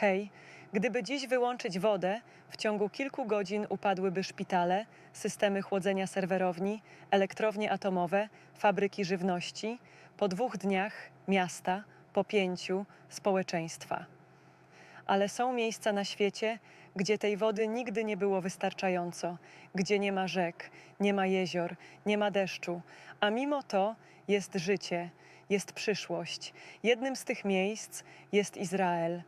Hej, gdyby dziś wyłączyć wodę, w ciągu kilku godzin upadłyby szpitale, systemy chłodzenia serwerowni, elektrownie atomowe, fabryki żywności, po dwóch dniach miasta, po pięciu społeczeństwa. Ale są miejsca na świecie, gdzie tej wody nigdy nie było wystarczająco, gdzie nie ma rzek, nie ma jezior, nie ma deszczu, a mimo to jest życie, jest przyszłość. Jednym z tych miejsc jest Izrael.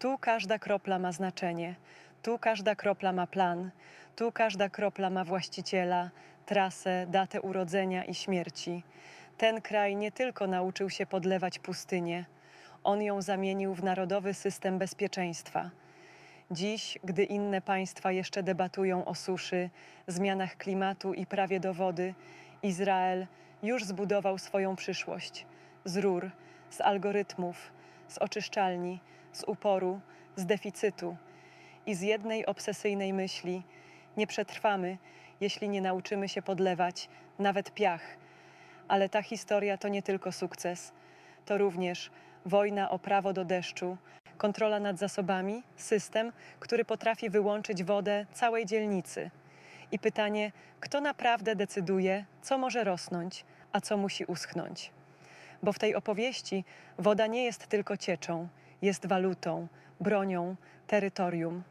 Tu każda kropla ma znaczenie, tu każda kropla ma plan, tu każda kropla ma właściciela, trasę, datę urodzenia i śmierci. Ten kraj nie tylko nauczył się podlewać pustynię, on ją zamienił w narodowy system bezpieczeństwa. Dziś, gdy inne państwa jeszcze debatują o suszy, zmianach klimatu i prawie do wody, Izrael już zbudował swoją przyszłość z rur, z algorytmów, z oczyszczalni, z uporu, z deficytu i z jednej obsesyjnej myśli: nie przetrwamy, jeśli nie nauczymy się podlewać nawet piach. Ale ta historia to nie tylko sukces, to również wojna o prawo do deszczu, kontrola nad zasobami, system, który potrafi wyłączyć wodę całej dzielnicy. I pytanie, kto naprawdę decyduje, co może rosnąć, a co musi uschnąć. Bo w tej opowieści woda nie jest tylko cieczą, jest walutą, bronią, terytorium.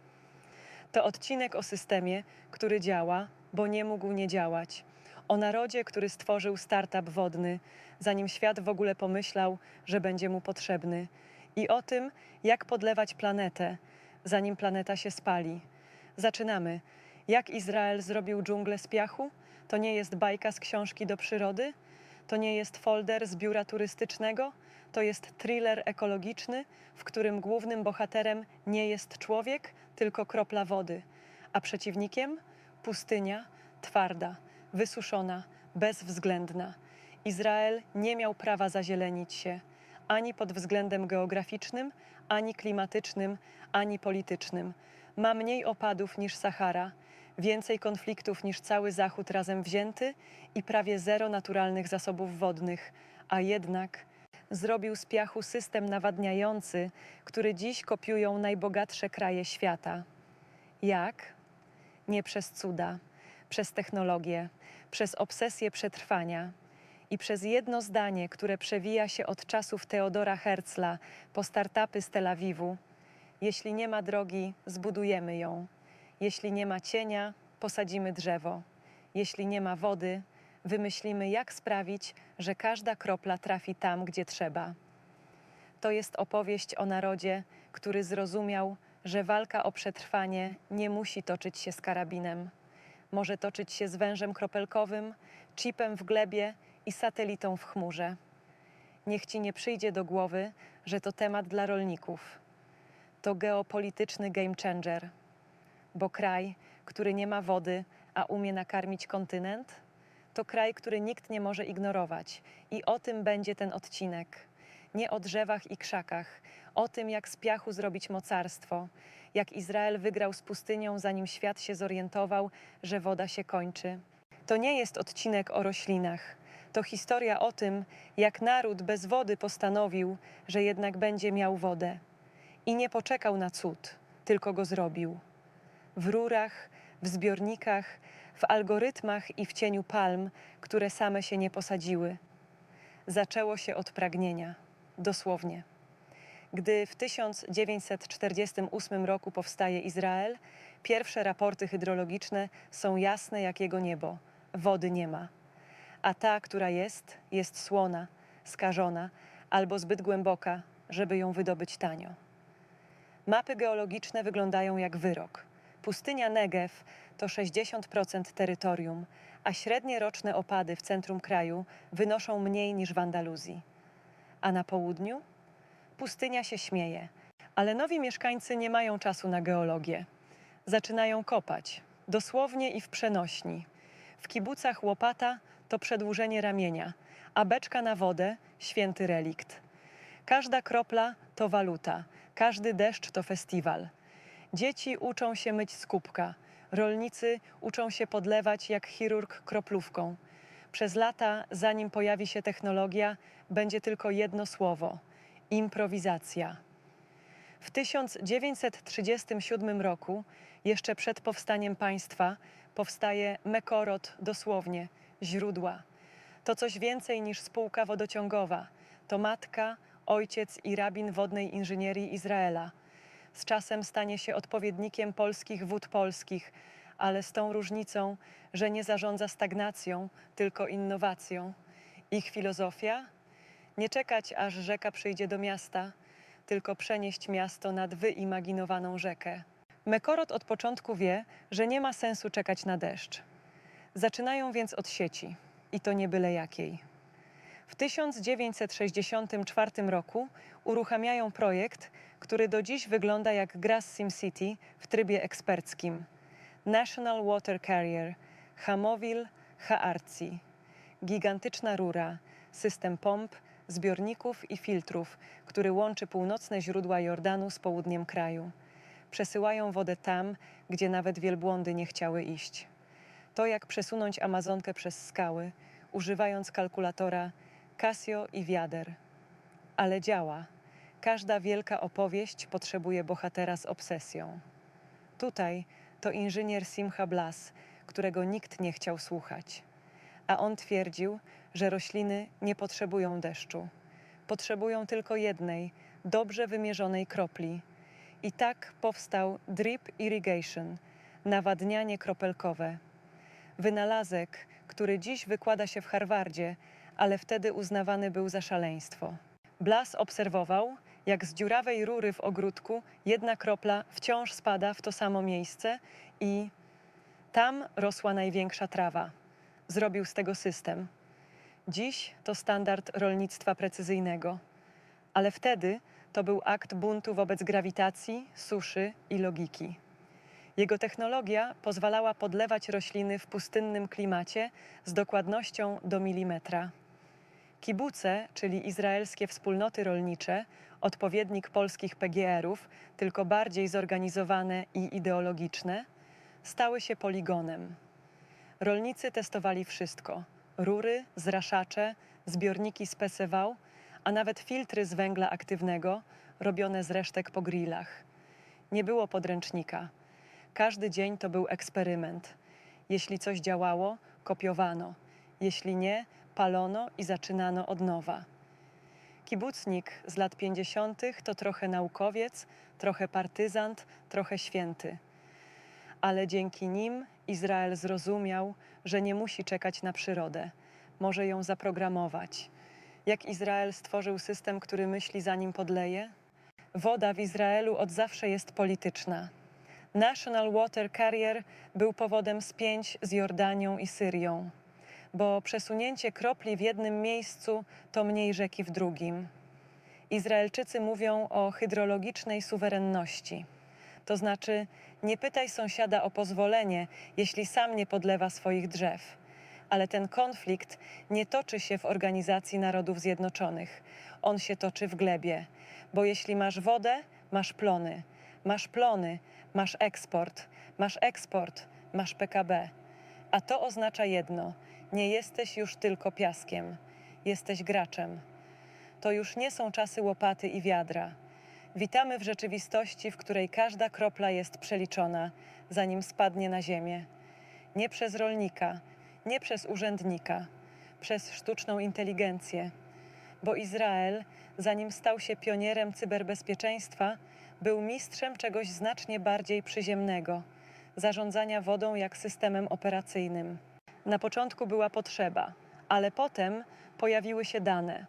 To odcinek o systemie, który działa, bo nie mógł nie działać. O narodzie, który stworzył startup wodny, zanim świat w ogóle pomyślał, że będzie mu potrzebny. I o tym, jak podlewać planetę, zanim planeta się spali. Zaczynamy. Jak Izrael zrobił dżunglę z piachu? To nie jest bajka z książki do przyrody? To nie jest folder z biura turystycznego? To jest thriller ekologiczny, w którym głównym bohaterem nie jest człowiek, tylko kropla wody, a przeciwnikiem pustynia, twarda, wysuszona, bezwzględna. Izrael nie miał prawa zazielenić się ani pod względem geograficznym, ani klimatycznym, ani politycznym. Ma mniej opadów niż Sahara, więcej konfliktów niż cały Zachód razem wzięty i prawie zero naturalnych zasobów wodnych, a jednak zrobił z piachu system nawadniający, który dziś kopiują najbogatsze kraje świata. Jak? Nie przez cuda, przez technologię, przez obsesję przetrwania i przez jedno zdanie, które przewija się od czasów Teodora Herzla po startupy z Tel Awiwu. Jeśli nie ma drogi, zbudujemy ją. Jeśli nie ma cienia, posadzimy drzewo. Jeśli nie ma wody, wymyślimy, jak sprawić, że każda kropla trafi tam, gdzie trzeba. To jest opowieść o narodzie, który zrozumiał, że walka o przetrwanie nie musi toczyć się z karabinem. Może toczyć się z wężem kropelkowym, chipem w glebie i satelitą w chmurze. Niech ci nie przyjdzie do głowy, że to temat dla rolników. To geopolityczny game changer, bo kraj, który nie ma wody, a umie nakarmić kontynent, to kraj, który nikt nie może ignorować. I o tym będzie ten odcinek. Nie o drzewach i krzakach, o tym, jak z piachu zrobić mocarstwo, jak Izrael wygrał z pustynią, zanim świat się zorientował, że woda się kończy. To nie jest odcinek o roślinach. To historia o tym, jak naród bez wody postanowił, że jednak będzie miał wodę. I nie poczekał na cud, tylko go zrobił. W rurach, w zbiornikach, w algorytmach i w cieniu palm, które same się nie posadziły. Zaczęło się od pragnienia, dosłownie. Gdy w 1948 roku powstaje Izrael, pierwsze raporty hydrologiczne są jasne jak jego niebo. Wody nie ma. A ta, która jest, jest słona, skażona albo zbyt głęboka, żeby ją wydobyć tanio. Mapy geologiczne wyglądają jak wyrok. Pustynia Negev to 60% terytorium, a średnie roczne opady w centrum kraju wynoszą mniej niż w Andaluzji. A na południu? Pustynia się śmieje, ale nowi mieszkańcy nie mają czasu na geologię. Zaczynają kopać, dosłownie i w przenośni. W kibucach łopata to przedłużenie ramienia, a beczka na wodę święty relikt. Każda kropla to waluta, każdy deszcz to festiwal. Dzieci uczą się myć z kubka, rolnicy uczą się podlewać jak chirurg kroplówką. Przez lata, zanim pojawi się technologia, będzie tylko jedno słowo improwizacja. W 1937 roku, jeszcze przed powstaniem państwa, powstaje Mekorot, dosłownie źródła. To coś więcej niż spółka wodociągowa. To matka, ojciec i rabin wodnej inżynierii Izraela. Z czasem stanie się odpowiednikiem polskich wód polskich, ale z tą różnicą, że nie zarządza stagnacją, tylko innowacją. Ich filozofia? Nie czekać, aż rzeka przyjdzie do miasta, tylko przenieść miasto nad wyimaginowaną rzekę. Mekorot od początku wie, że nie ma sensu czekać na deszcz. Zaczynają więc od sieci i to nie byle jakiej. W 1964 roku uruchamiają projekt, który do dziś wygląda jak gra z SimCity w trybie eksperckim. National Water Carrier, Hamovil, Haarci. Gigantyczna rura, system pomp, zbiorników i filtrów, który łączy północne źródła Jordanu z południem kraju. Przesyłają wodę tam, gdzie nawet wielbłądy nie chciały iść. To jak przesunąć Amazonkę przez skały, używając kalkulatora Casio i wiader. Ale działa. Każda wielka opowieść potrzebuje bohatera z obsesją. Tutaj to inżynier Simcha Blas, którego nikt nie chciał słuchać. A on twierdził, że rośliny nie potrzebują deszczu. Potrzebują tylko jednej, dobrze wymierzonej kropli. I tak powstał drip irrigation, nawadnianie kropelkowe. Wynalazek, który dziś wykłada się w Harvardzie, ale wtedy uznawany był za szaleństwo. Blas obserwował, jak z dziurawej rury w ogródku jedna kropla wciąż spada w to samo miejsce i tam rosła największa trawa. Zrobił z tego system. Dziś to standard rolnictwa precyzyjnego, ale wtedy to był akt buntu wobec grawitacji, suszy i logiki. Jego technologia pozwalała podlewać rośliny w pustynnym klimacie z dokładnością do milimetra. Kibuce, czyli izraelskie wspólnoty rolnicze, odpowiednik polskich PGR-ów, tylko bardziej zorganizowane i ideologiczne, stały się poligonem. Rolnicy testowali wszystko: rury, zraszacze, zbiorniki z PSV, a nawet filtry z węgla aktywnego, robione z resztek po grillach. Nie było podręcznika. Każdy dzień to był eksperyment. Jeśli coś działało, kopiowano. Jeśli nie, palono i zaczynano od nowa. Kibucnik z lat 50. to trochę naukowiec, trochę partyzant, trochę święty. Ale dzięki nim Izrael zrozumiał, że nie musi czekać na przyrodę, może ją zaprogramować. Jak Izrael stworzył system, który myśli zanim podleje? Woda w Izraelu od zawsze jest polityczna. National Water Carrier był powodem spięć z Jordanią i Syrią, bo przesunięcie kropli w jednym miejscu to mniej rzeki w drugim. Izraelczycy mówią o hydrologicznej suwerenności. To znaczy, nie pytaj sąsiada o pozwolenie, jeśli sam nie podlewa swoich drzew. Ale ten konflikt nie toczy się w Organizacji Narodów Zjednoczonych. On się toczy w glebie, bo jeśli masz wodę, masz plony. Masz plony, masz eksport. Masz eksport, masz PKB. A to oznacza jedno: nie jesteś już tylko piaskiem, jesteś graczem. To już nie są czasy łopaty i wiadra. Witamy w rzeczywistości, w której każda kropla jest przeliczona, zanim spadnie na ziemię. Nie przez rolnika, nie przez urzędnika, przez sztuczną inteligencję. Bo Izrael, zanim stał się pionierem cyberbezpieczeństwa, był mistrzem czegoś znacznie bardziej przyziemnego zarządzania wodą jak systemem operacyjnym. Na początku była potrzeba, ale potem pojawiły się dane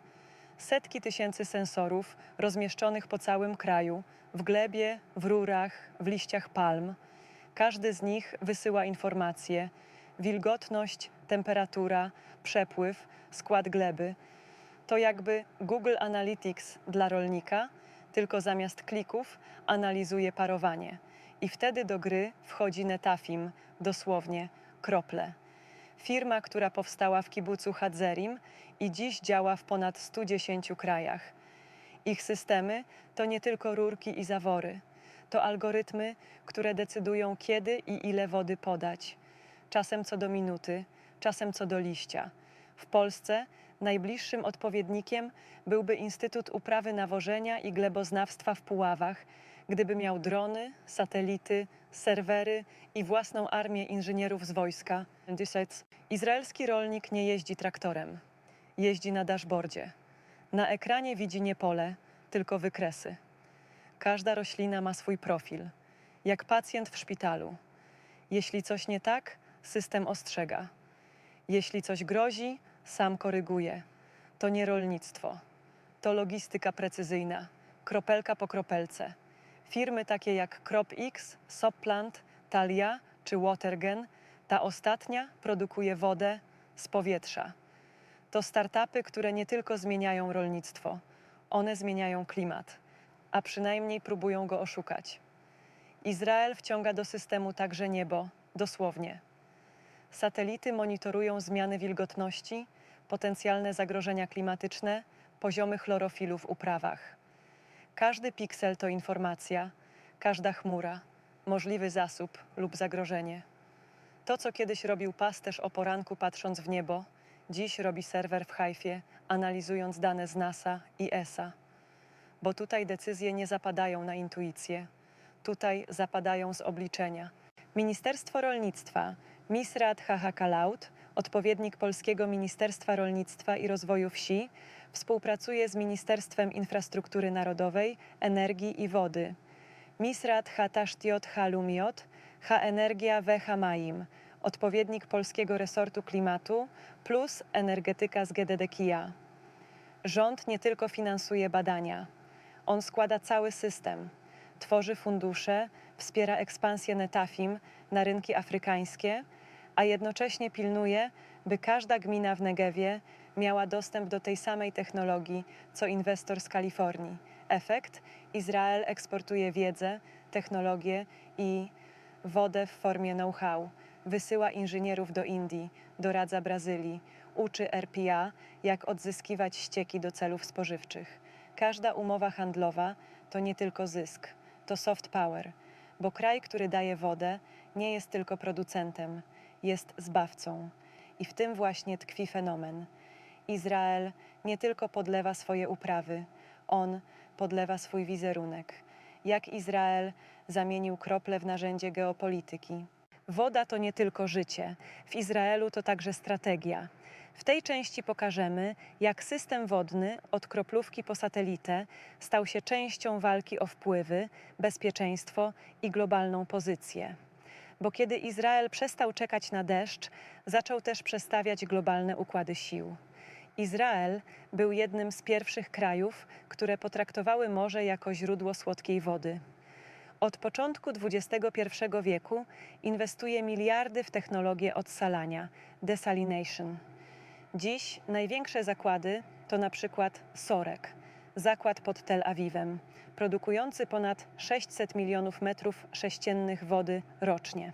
setki tysięcy sensorów rozmieszczonych po całym kraju, w glebie, w rurach, w liściach palm. Każdy z nich wysyła informacje: wilgotność, temperatura, przepływ, skład gleby. To jakby Google Analytics dla rolnika, tylko zamiast klików analizuje parowanie. I wtedy do gry wchodzi Netafim, dosłownie krople. Firma, która powstała w kibucu Hadzerim i dziś działa w ponad 110 krajach. Ich systemy to nie tylko rurki i zawory, to algorytmy, które decydują kiedy i ile wody podać. Czasem co do minuty, czasem co do liścia. W Polsce Najbliższym odpowiednikiem byłby Instytut Uprawy Nawożenia i Gleboznawstwa w Puławach, gdyby miał drony, satelity, serwery i własną armię inżynierów z wojska. Izraelski rolnik nie jeździ traktorem, jeździ na dashboardzie. Na ekranie widzi nie pole, tylko wykresy. Każda roślina ma swój profil, jak pacjent w szpitalu. Jeśli coś nie tak, system ostrzega. Jeśli coś grozi, sam koryguje. To nie rolnictwo, to logistyka precyzyjna, kropelka po kropelce. Firmy takie jak CropX, Sopplant, Talia czy Watergen, ta ostatnia produkuje wodę z powietrza. To startupy, które nie tylko zmieniają rolnictwo, one zmieniają klimat, a przynajmniej próbują go oszukać. Izrael wciąga do systemu także niebo, dosłownie. Satelity monitorują zmiany wilgotności, potencjalne zagrożenia klimatyczne, poziomy chlorofilu w uprawach. Każdy piksel to informacja, każda chmura, możliwy zasób lub zagrożenie. To, co kiedyś robił pasterz o poranku patrząc w niebo, dziś robi serwer w Haifie, analizując dane z NASA i ESA. Bo tutaj decyzje nie zapadają na intuicję, tutaj zapadają z obliczenia. Ministerstwo Rolnictwa, Misrat Hahakalaut, odpowiednik Polskiego Ministerstwa Rolnictwa i Rozwoju Wsi, współpracuje z Ministerstwem Infrastruktury Narodowej, Energii i Wody. Misrat Hatashtiot Halumiot, Ha-Energia We Hamaim, odpowiednik Polskiego Resortu Klimatu plus energetyka z GDDKiA. Rząd nie tylko finansuje badania, on składa cały system, tworzy fundusze, wspiera ekspansję Netafim na rynki afrykańskie, a jednocześnie pilnuje, by każda gmina w Negewie miała dostęp do tej samej technologii, co inwestor z Kalifornii. Efekt: Izrael eksportuje wiedzę, technologię i wodę w formie know-how. Wysyła inżynierów do Indii, doradza Brazylii, uczy RPA, jak odzyskiwać ścieki do celów spożywczych. Każda umowa handlowa to nie tylko zysk, to soft power, bo kraj, który daje wodę, nie jest tylko producentem, jest zbawcą. I w tym właśnie tkwi fenomen. Izrael nie tylko podlewa swoje uprawy, on podlewa swój wizerunek. Jak Izrael zamienił krople w narzędzie geopolityki. Woda to nie tylko życie, w Izraelu to także strategia. W tej części pokażemy, jak system wodny od kroplówki po satelitę stał się częścią walki o wpływy, bezpieczeństwo i globalną pozycję. Bo kiedy Izrael przestał czekać na deszcz, zaczął też przestawiać globalne układy sił. Izrael był jednym z pierwszych krajów, które potraktowały morze jako źródło słodkiej wody. Od początku XXI wieku inwestuje miliardy w technologię odsalania desalination. Dziś największe zakłady to na przykład Sorek, zakład pod Tel Awiwem, produkujący ponad 600 milionów metrów sześciennych wody rocznie.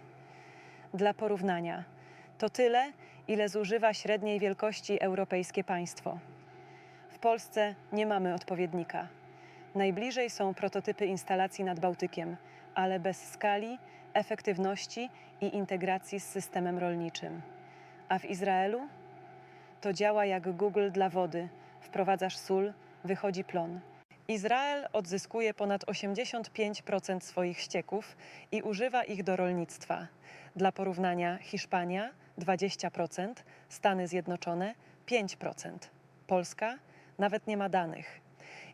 Dla porównania, to tyle, ile zużywa średniej wielkości europejskie państwo. W Polsce nie mamy odpowiednika. Najbliżej są prototypy instalacji nad Bałtykiem, ale bez skali, efektywności i integracji z systemem rolniczym. A w Izraelu? To działa jak Google dla wody. Wprowadzasz sól, wychodzi plon. Izrael odzyskuje ponad 85% swoich ścieków i używa ich do rolnictwa. Dla porównania Hiszpania 20%, Stany Zjednoczone 5%, Polska nawet nie ma danych.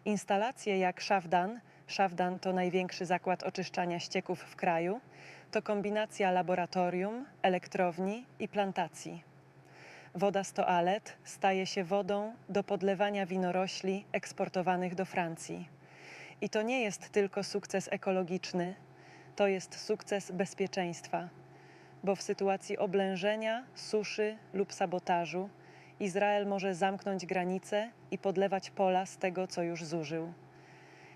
Instalacje jak Szafdan, Szafdan to największy zakład oczyszczania ścieków w kraju, to kombinacja laboratorium, elektrowni i plantacji. Woda z toalet staje się wodą do podlewania winorośli eksportowanych do Francji. I to nie jest tylko sukces ekologiczny, to jest sukces bezpieczeństwa, bo w sytuacji oblężenia, suszy lub sabotażu Izrael może zamknąć granice i podlewać pola z tego, co już zużył.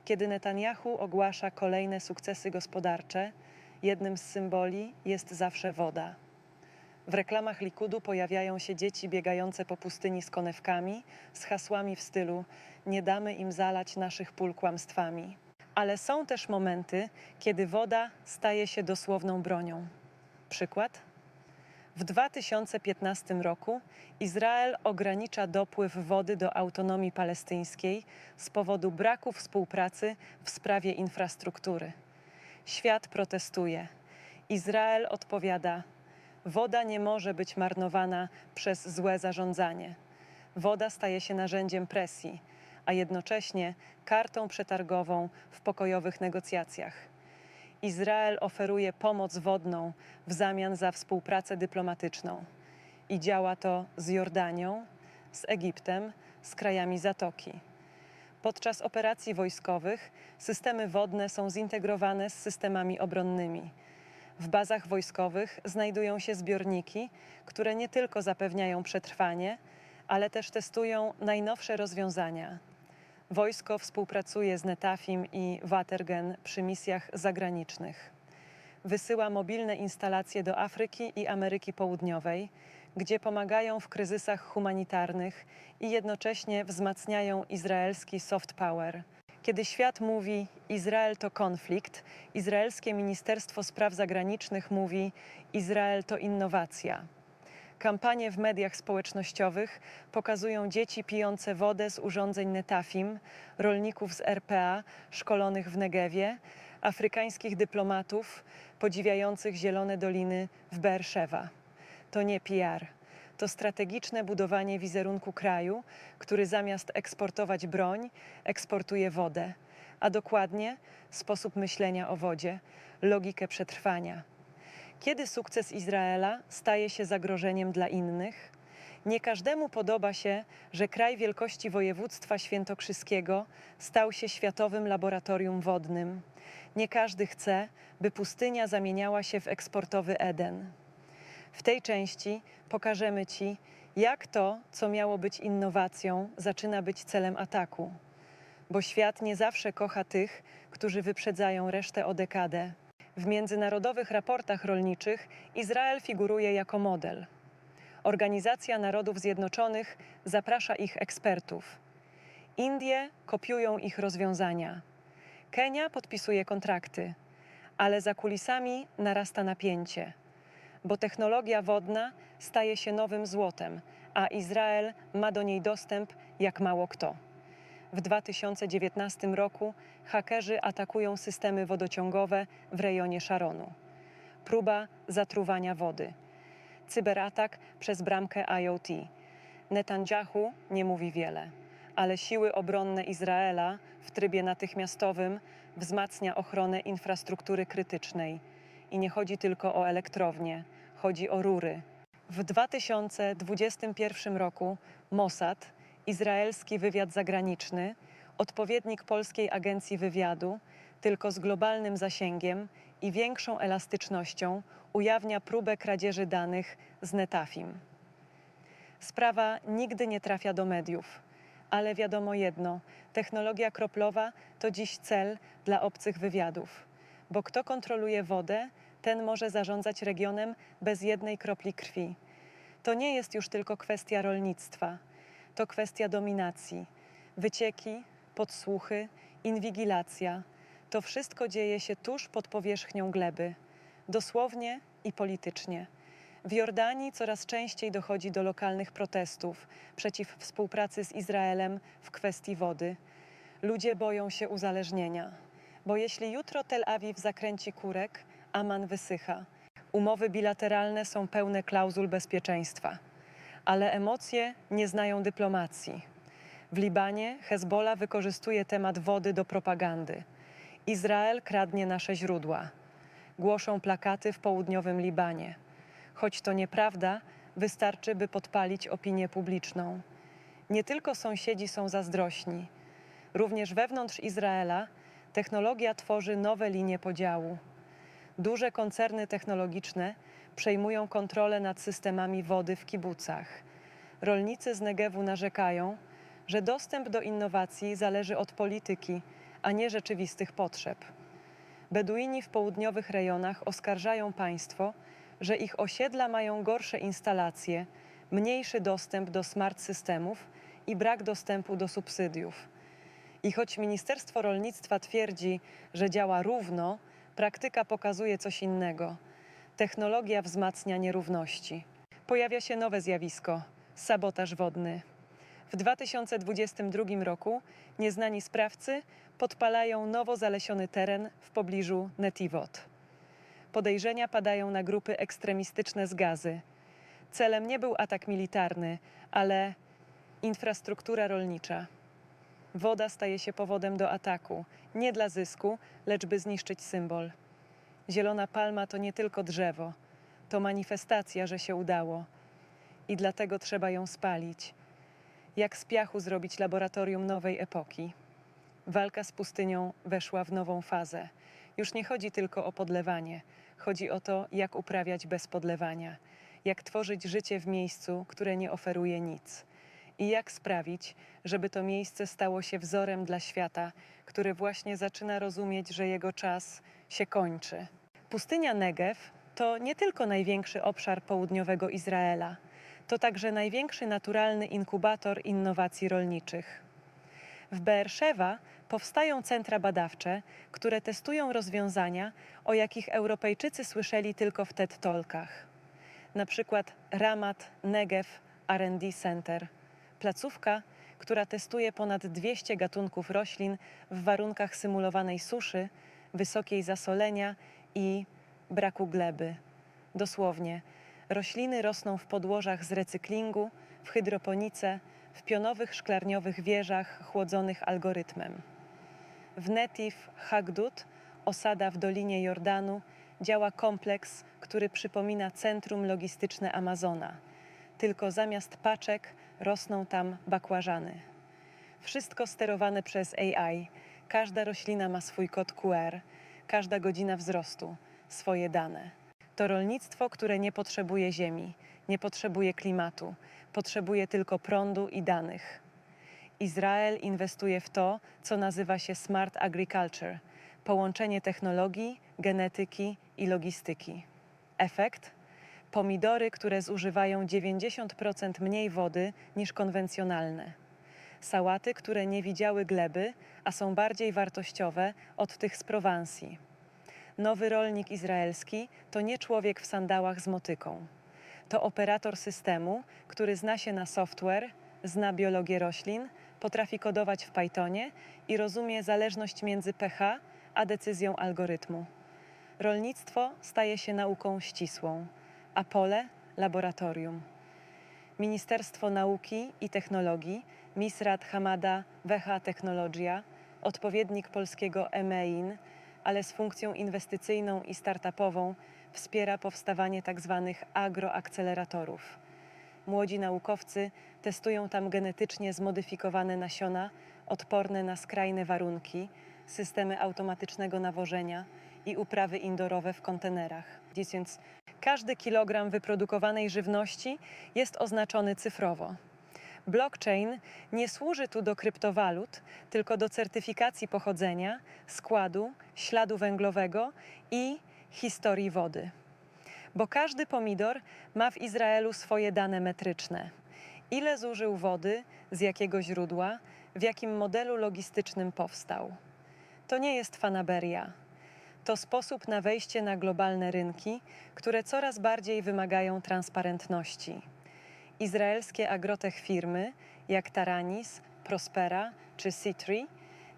Kiedy Netanyahu ogłasza kolejne sukcesy gospodarcze, jednym z symboli jest zawsze woda. W reklamach Likudu pojawiają się dzieci biegające po pustyni z konewkami, z hasłami w stylu nie damy im zalać naszych pól kłamstwami. Ale są też momenty, kiedy woda staje się dosłowną bronią. Przykład? W 2015 roku Izrael ogranicza dopływ wody do autonomii palestyńskiej z powodu braku współpracy w sprawie infrastruktury. Świat protestuje. Izrael odpowiada: Woda nie może być marnowana przez złe zarządzanie. Woda staje się narzędziem presji, a jednocześnie kartą przetargową w pokojowych negocjacjach. Izrael oferuje pomoc wodną w zamian za współpracę dyplomatyczną i działa to z Jordanią, z Egiptem, z krajami Zatoki. Podczas operacji wojskowych systemy wodne są zintegrowane z systemami obronnymi. W bazach wojskowych znajdują się zbiorniki, które nie tylko zapewniają przetrwanie, ale też testują najnowsze rozwiązania. Wojsko współpracuje z Netafim i Watergen przy misjach zagranicznych. Wysyła mobilne instalacje do Afryki i Ameryki Południowej, gdzie pomagają w kryzysach humanitarnych i jednocześnie wzmacniają izraelski soft power. Kiedy świat mówi Izrael to konflikt, izraelskie Ministerstwo Spraw Zagranicznych mówi Izrael to innowacja. Kampanie w mediach społecznościowych pokazują dzieci pijące wodę z urządzeń Netafim, rolników z RPA szkolonych w Negewie, afrykańskich dyplomatów podziwiających zielone doliny w Beerszewa. To nie PR. To strategiczne budowanie wizerunku kraju, który zamiast eksportować broń, eksportuje wodę, a dokładnie sposób myślenia o wodzie, logikę przetrwania. Kiedy sukces Izraela staje się zagrożeniem dla innych? Nie każdemu podoba się, że kraj wielkości województwa świętokrzyskiego stał się światowym laboratorium wodnym. Nie każdy chce, by pustynia zamieniała się w eksportowy Eden. W tej części pokażemy Ci, jak to, co miało być innowacją, zaczyna być celem ataku. Bo świat nie zawsze kocha tych, którzy wyprzedzają resztę o dekadę. W międzynarodowych raportach rolniczych Izrael figuruje jako model. Organizacja Narodów Zjednoczonych zaprasza ich ekspertów. Indie kopiują ich rozwiązania. Kenia podpisuje kontrakty, ale za kulisami narasta napięcie, bo technologia wodna staje się nowym złotem, a Izrael ma do niej dostęp jak mało kto. W 2019 roku hakerzy atakują systemy wodociągowe w rejonie Sharonu. Próba zatruwania wody. Cyberatak przez bramkę IoT. Netanyahu nie mówi wiele, ale siły obronne Izraela w trybie natychmiastowym wzmacnia ochronę infrastruktury krytycznej. I nie chodzi tylko o elektrownie, chodzi o rury. W 2021 roku Mossad, izraelski wywiad zagraniczny, odpowiednik polskiej agencji wywiadu, tylko z globalnym zasięgiem i większą elastycznością ujawnia próbę kradzieży danych z Netafim. Sprawa nigdy nie trafia do mediów, ale wiadomo jedno: technologia kroplowa to dziś cel dla obcych wywiadów, bo kto kontroluje wodę, ten może zarządzać regionem bez jednej kropli krwi. To nie jest już tylko kwestia rolnictwa, to kwestia dominacji. Wycieki, podsłuchy, inwigilacja to wszystko dzieje się tuż pod powierzchnią gleby, dosłownie i politycznie. W Jordanii coraz częściej dochodzi do lokalnych protestów przeciw współpracy z Izraelem w kwestii wody. Ludzie boją się uzależnienia, bo jeśli jutro Tel Awiw zakręci kurek, Aman wysycha. Umowy bilateralne są pełne klauzul bezpieczeństwa, ale emocje nie znają dyplomacji. W Libanie Hezbollah wykorzystuje temat wody do propagandy. Izrael kradnie nasze źródła. Głoszą plakaty w południowym Libanie. Choć to nieprawda, wystarczy, by podpalić opinię publiczną. Nie tylko sąsiedzi są zazdrośni. Również wewnątrz Izraela technologia tworzy nowe linie podziału. Duże koncerny technologiczne przejmują kontrolę nad systemami wody w kibucach. Rolnicy z Negewu narzekają, że dostęp do innowacji zależy od polityki, a nie rzeczywistych potrzeb. Beduini w południowych rejonach oskarżają państwo, że ich osiedla mają gorsze instalacje, mniejszy dostęp do smart systemów i brak dostępu do subsydiów. I choć Ministerstwo Rolnictwa twierdzi, że działa równo, praktyka pokazuje coś innego. Technologia wzmacnia nierówności. Pojawia się nowe zjawisko sabotaż wodny. W 2022 roku nieznani sprawcy podpalają nowo zalesiony teren w pobliżu Netivot. Podejrzenia padają na grupy ekstremistyczne z gazy. Celem nie był atak militarny, ale infrastruktura rolnicza. Woda staje się powodem do ataku, nie dla zysku, lecz by zniszczyć symbol. Zielona palma to nie tylko drzewo, to manifestacja, że się udało. I dlatego trzeba ją spalić. Jak z piachu zrobić laboratorium nowej epoki? Walka z pustynią weszła w nową fazę. Już nie chodzi tylko o podlewanie, chodzi o to, jak uprawiać bez podlewania, jak tworzyć życie w miejscu, które nie oferuje nic i jak sprawić, żeby to miejsce stało się wzorem dla świata, który właśnie zaczyna rozumieć, że jego czas się kończy. Pustynia Negev to nie tylko największy obszar południowego Izraela, to także największy naturalny inkubator innowacji rolniczych. W Beerszewa powstają centra badawcze, które testują rozwiązania, o jakich Europejczycy słyszeli tylko w TED Talkach. Na przykład Ramat Negev R&D Center, placówka, która testuje ponad 200 gatunków roślin w warunkach symulowanej suszy, wysokiej zasolenia i braku gleby. Dosłownie, rośliny rosną w podłożach z recyklingu, w hydroponice, w pionowych szklarniowych wieżach chłodzonych algorytmem. W Netiv Hagdut, osada w Dolinie Jordanu, działa kompleks, który przypomina centrum logistyczne Amazona. Tylko zamiast paczek rosną tam bakłażany. Wszystko sterowane przez AI. Każda roślina ma swój kod QR, każda godzina wzrostu, swoje dane. To rolnictwo, które nie potrzebuje ziemi, nie potrzebuje klimatu, potrzebuje tylko prądu i danych. Izrael inwestuje w to, co nazywa się Smart Agriculture połączenie technologii, genetyki i logistyki. Efekt? Pomidory, które zużywają 90% mniej wody niż konwencjonalne. Sałaty, które nie widziały gleby, a są bardziej wartościowe od tych z Prowansji. Nowy rolnik izraelski to nie człowiek w sandałach z motyką. To operator systemu, który zna się na software, zna biologię roślin, potrafi kodować w Pythonie i rozumie zależność między pH a decyzją algorytmu. Rolnictwo staje się nauką ścisłą, a pole laboratorium. Ministerstwo Nauki i Technologii, Misrat Hamada Wecha Technologia, odpowiednik polskiego EMEIN, ale z funkcją inwestycyjną i startupową, wspiera powstawanie tzw. agroakceleratorów. Młodzi naukowcy testują tam genetycznie zmodyfikowane nasiona odporne na skrajne warunki, systemy automatycznego nawożenia i uprawy indorowe w kontenerach. Każdy kilogram wyprodukowanej żywności jest oznaczony cyfrowo. Blockchain nie służy tu do kryptowalut, tylko do certyfikacji pochodzenia, składu, śladu węglowego i historii wody. Bo każdy pomidor ma w Izraelu swoje dane metryczne. Ile zużył wody, z jakiego źródła, w jakim modelu logistycznym powstał. To nie jest fanaberia. To sposób na wejście na globalne rynki, które coraz bardziej wymagają transparentności. Izraelskie agrotech firmy, jak Taranis, Prospera czy Citri,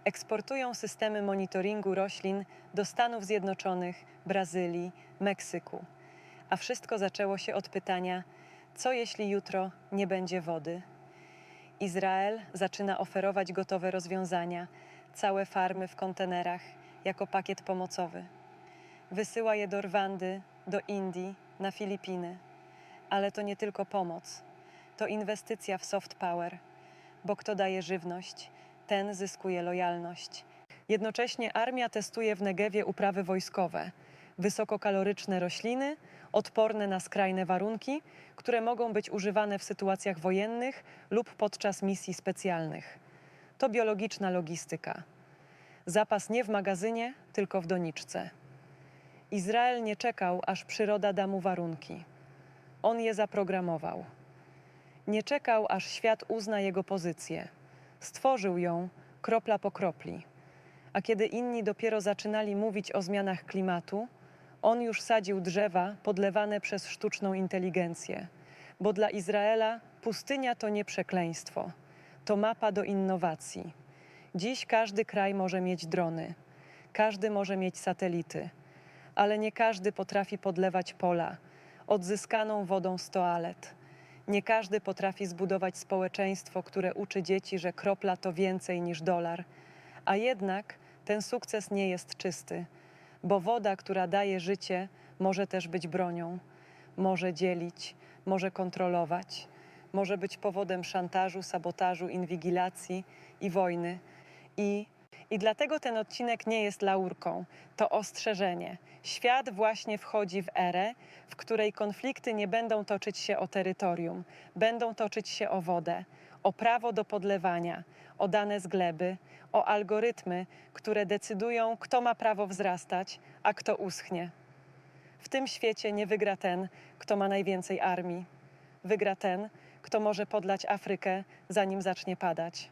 eksportują systemy monitoringu roślin do Stanów Zjednoczonych, Brazylii, Meksyku. A wszystko zaczęło się od pytania: co jeśli jutro nie będzie wody? Izrael zaczyna oferować gotowe rozwiązania, całe farmy w kontenerach, jako pakiet pomocowy. Wysyła je do Rwandy, do Indii, na Filipiny. Ale to nie tylko pomoc, to inwestycja w soft power, bo kto daje żywność, ten zyskuje lojalność. Jednocześnie armia testuje w Negewie uprawy wojskowe, wysokokaloryczne rośliny, odporne na skrajne warunki, które mogą być używane w sytuacjach wojennych lub podczas misji specjalnych. To biologiczna logistyka. Zapas nie w magazynie, tylko w doniczce. Izrael nie czekał, aż przyroda da mu warunki. On je zaprogramował. Nie czekał, aż świat uzna jego pozycję. Stworzył ją kropla po kropli. A kiedy inni dopiero zaczynali mówić o zmianach klimatu, On już sadził drzewa podlewane przez sztuczną inteligencję, bo dla Izraela pustynia to nie przekleństwo, to mapa do innowacji. Dziś każdy kraj może mieć drony, każdy może mieć satelity, ale nie każdy potrafi podlewać pola odzyskaną wodą z toalet. Nie każdy potrafi zbudować społeczeństwo, które uczy dzieci, że kropla to więcej niż dolar. A jednak ten sukces nie jest czysty, bo woda, która daje życie, może też być bronią, może dzielić, może kontrolować, może być powodem szantażu, sabotażu, inwigilacji i wojny. I, I dlatego ten odcinek nie jest laurką, to ostrzeżenie. Świat właśnie wchodzi w erę, w której konflikty nie będą toczyć się o terytorium, będą toczyć się o wodę, o prawo do podlewania, o dane z gleby, o algorytmy, które decydują, kto ma prawo wzrastać, a kto uschnie. W tym świecie nie wygra ten, kto ma najwięcej armii. Wygra ten, kto może podlać Afrykę, zanim zacznie padać.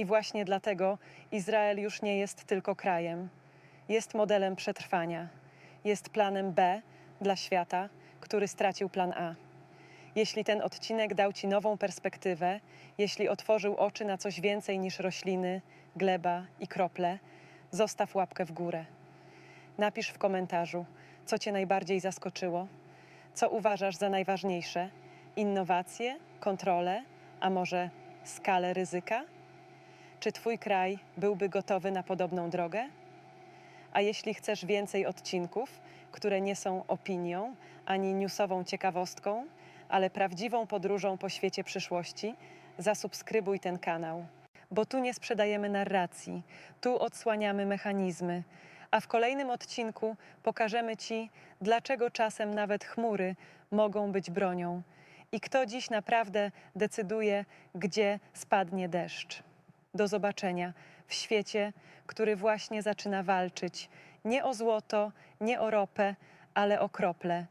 I właśnie dlatego Izrael już nie jest tylko krajem. Jest modelem przetrwania. Jest planem B dla świata, który stracił plan A. Jeśli ten odcinek dał Ci nową perspektywę, jeśli otworzył oczy na coś więcej niż rośliny, gleba i krople, zostaw łapkę w górę. Napisz w komentarzu, co Cię najbardziej zaskoczyło, co uważasz za najważniejsze innowacje, kontrolę, a może skalę ryzyka? Czy Twój kraj byłby gotowy na podobną drogę? A jeśli chcesz więcej odcinków, które nie są opinią ani newsową ciekawostką, ale prawdziwą podróżą po świecie przyszłości, zasubskrybuj ten kanał. Bo tu nie sprzedajemy narracji, tu odsłaniamy mechanizmy, a w kolejnym odcinku pokażemy Ci, dlaczego czasem nawet chmury mogą być bronią i kto dziś naprawdę decyduje, gdzie spadnie deszcz. Do zobaczenia w świecie, który właśnie zaczyna walczyć nie o złoto, nie o ropę, ale o krople,